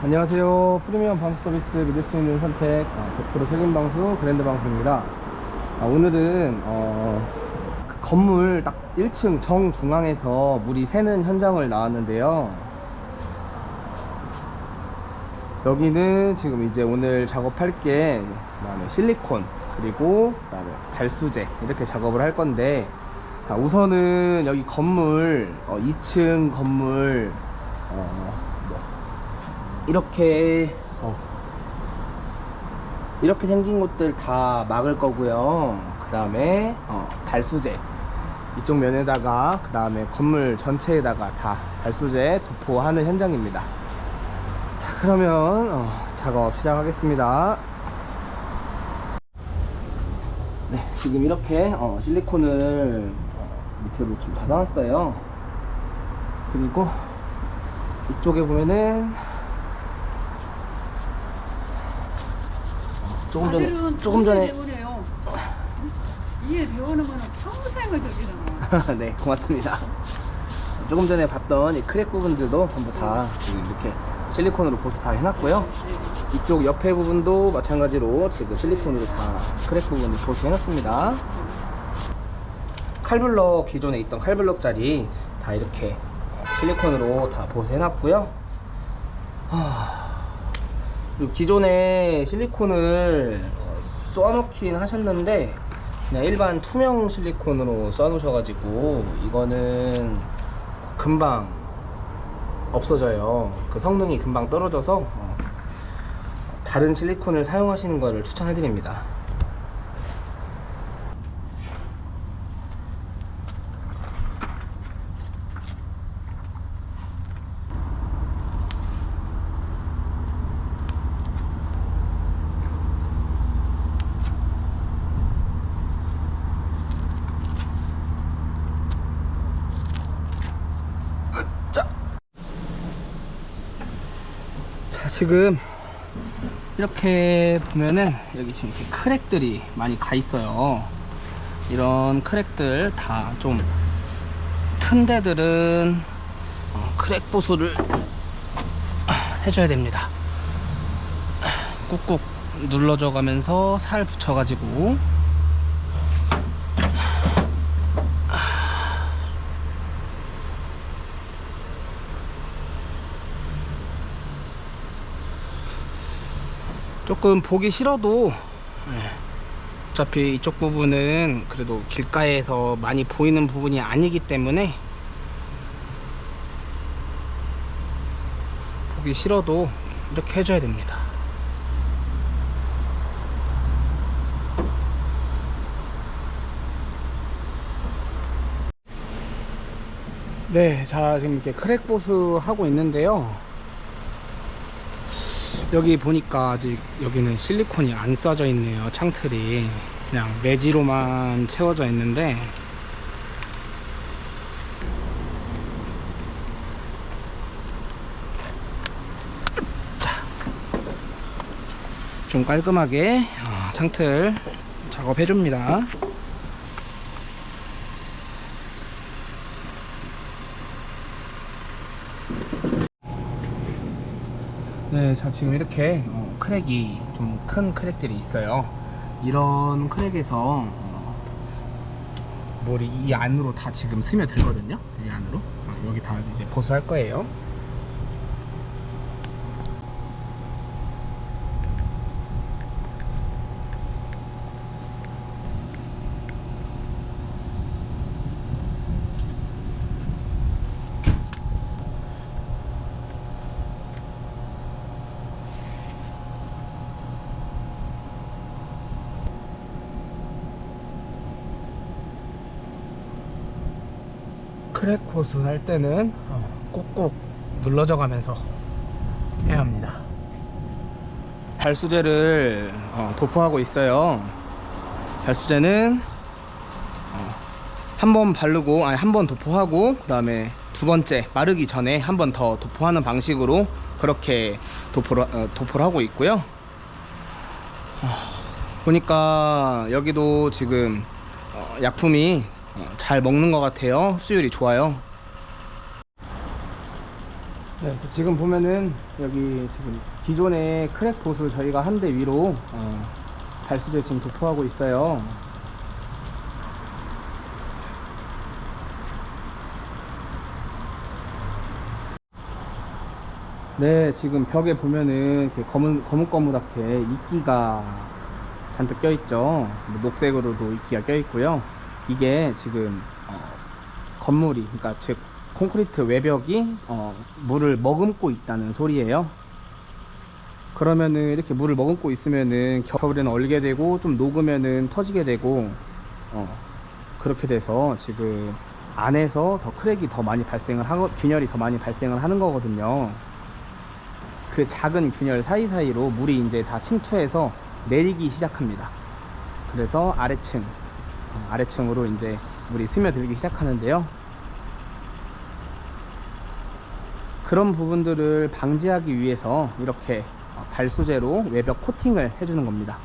안녕하세요. 프리미엄 방수 서비스 믿을 수 있는 선택 어, 100% 책임 방수 그랜드 방수입니다. 아, 오늘은 어, 그 건물 딱 1층 정중앙에서 물이 새는 현장을 나왔는데요. 여기는 지금 이제 오늘 작업할 게 그다음에 실리콘 그리고 그다음에 발수제 이렇게 작업을 할 건데 자, 우선은 여기 건물 어, 2층 건물 어, 뭐, 이렇게 어, 이렇게 생긴 곳들 다 막을 거고요. 그 다음에 어, 발수제 이쪽 면에다가 그 다음에 건물 전체에다가 다 발수제 도포하는 현장입니다. 자, 그러면 어, 작업 시작하겠습니다. 네, 지금 이렇게 어, 실리콘을 어, 밑으로 좀 닫아놨어요. 그리고 이쪽에 보면은 조금 전에 조금 전에. 이일 배우는 거는 평생을 저기잖아. 네 고맙습니다. 조금 전에 봤던 이 크랙 부분들도 전부 다 지금 이렇게 실리콘으로 보수 다 해놨고요. 이쪽 옆에 부분도 마찬가지로 지금 실리콘으로 다 크랙 부분을 보수해놨습니다. 칼블럭 기존에 있던 칼블럭 자리 다 이렇게 실리콘으로 다 보수해놨고요. 하... 그리고 기존에 실리콘을 어, 쏘아놓긴 하셨는데 그냥 일반 투명 실리콘으로 쏘아놓으셔가지고 이거는 금방 없어져요. 그 성능이 금방 떨어져서 어, 다른 실리콘을 사용하시는 것을 추천해드립니다. 지금 이렇게 보면은 여기 지금 이렇게 크랙들이 많이 가 있어요. 이런 크랙들 다 좀 튼 데들은 어, 크랙 보수를 해줘야 됩니다. 꾹꾹 눌러줘 가면서 살 붙여 가지고 조금 보기 싫어도 예, 어차피 이쪽 부분은 그래도 길가에서 많이 보이는 부분이 아니기 때문에 보기 싫어도 이렇게 해줘야 됩니다. 네, 자 지금 이렇게 크랙 보수 하고 있는데요. 여기 보니까 아직 여기는 실리콘이 안 쏴져 있네요 창틀이. 그냥 매지로만 채워져 있는데. 자, 좀 깔끔하게 어, 창틀 작업해 줍니다 네, 자 지금 이렇게 어, 크랙이 좀 큰 크랙들이 있어요. 이런 크랙에서 어, 물이 이 안으로 다 지금 스며들거든요. 이 안으로 어, 여기 다 이제 보수할 거예요. 크랙 호수 할 때는 어, 꾹꾹 눌러져 가면서 해야 합니다. 발수제를 어, 도포하고 있어요. 발수제는 어, 한번 바르고 아니 한 번 도포하고 그 다음에 두 번째 마르기 전에 한 번 더 도포하는 방식으로 그렇게 도포를, 어, 도포를 하고 있고요. 어, 보니까 여기도 지금 어, 약품이 어, 잘 먹는 것 같아요. 흡수율이 좋아요. 네, 또 지금 보면은 여기 지금 기존의 크랙 보수 저희가 한 대 위로 어, 발수제 지금 도포하고 있어요. 네, 지금 벽에 보면은 검은 거뭇거뭇하게 이끼가 잔뜩 껴 있죠. 뭐 녹색으로도 이끼가 껴 있고요. 이게 지금 어, 건물이, 그러니까 즉 콘크리트 외벽이 어, 물을 머금고 있다는 소리예요. 그러면은 이렇게 물을 머금고 있으면은 겨울에는 얼게 되고 좀 녹으면은 터지게 되고 어, 그렇게 돼서 지금 안에서 더 크랙이 더 많이 발생을 하고 균열이 더 많이 발생을 하는 거거든요. 그 작은 균열 사이사이로 물이 이제 다 침투해서 내리기 시작합니다. 그래서 아래층, 어, 아래층으로 이제 물이 스며들기 시작하는데요. 그런 부분들을 방지하기 위해서 이렇게 어, 발수제로 외벽 코팅을 해주는 겁니다.